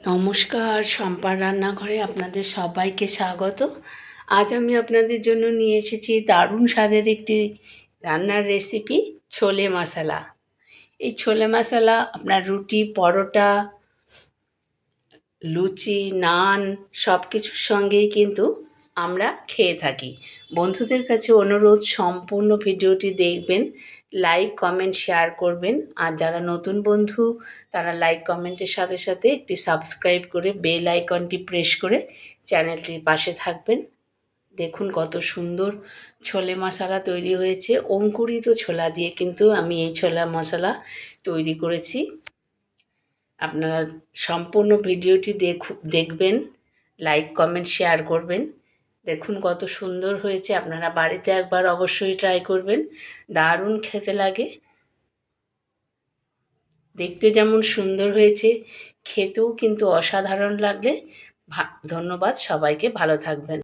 নমস্কার সম্পার রান্নাঘরে আপনাদের সবাইকে স্বাগত। আজ আমি আপনাদের জন্য নিয়ে এসেছি দারুণ স্বাদের একটি রান্নার রেসিপি, ছোলে মশলা। এই ছোলে মশালা আপনার রুটি, পরোটা, লুচি, নান সব কিছুর সঙ্গেই কিন্তু আমরা খেয়ে থাকি। বন্ধুদের কাছে অনুরোধ, সম্পূর্ণ ভিডিওটি দেখবেন লাইক কমেন্ট শেয়ার করবেন। আর যারা নতুন বন্ধু, তারা লাইক কমেন্টের সাথে সাথে একটি সাবস্ক্রাইব করে বেল আইকনটি প্রেস করে চ্যানেলটির পাশে থাকবেন। দেখুন কত সুন্দর ছোলে মশলা তৈরি হয়েছে। অঙ্কুরিত ছোলা দিয়ে কিন্তু আমি এই ছোলা মশলা তৈরি করেছি। আপনারা সম্পূর্ণ ভিডিওটি দেখু, দেখবেন লাইক কমেন্ট শেয়ার করবেন। দেখুন কত সুন্দর হয়েছে। আপনারা বাড়িতে একবার অবশ্যই ট্রাই করবেন। দারুণ খেতে লাগে। দেখতে যেমন সুন্দর হয়েছে, খেতেও কিন্তু অসাধারণ লাগলে ধন্যবাদ। সবাইকে ভালো থাকবেন।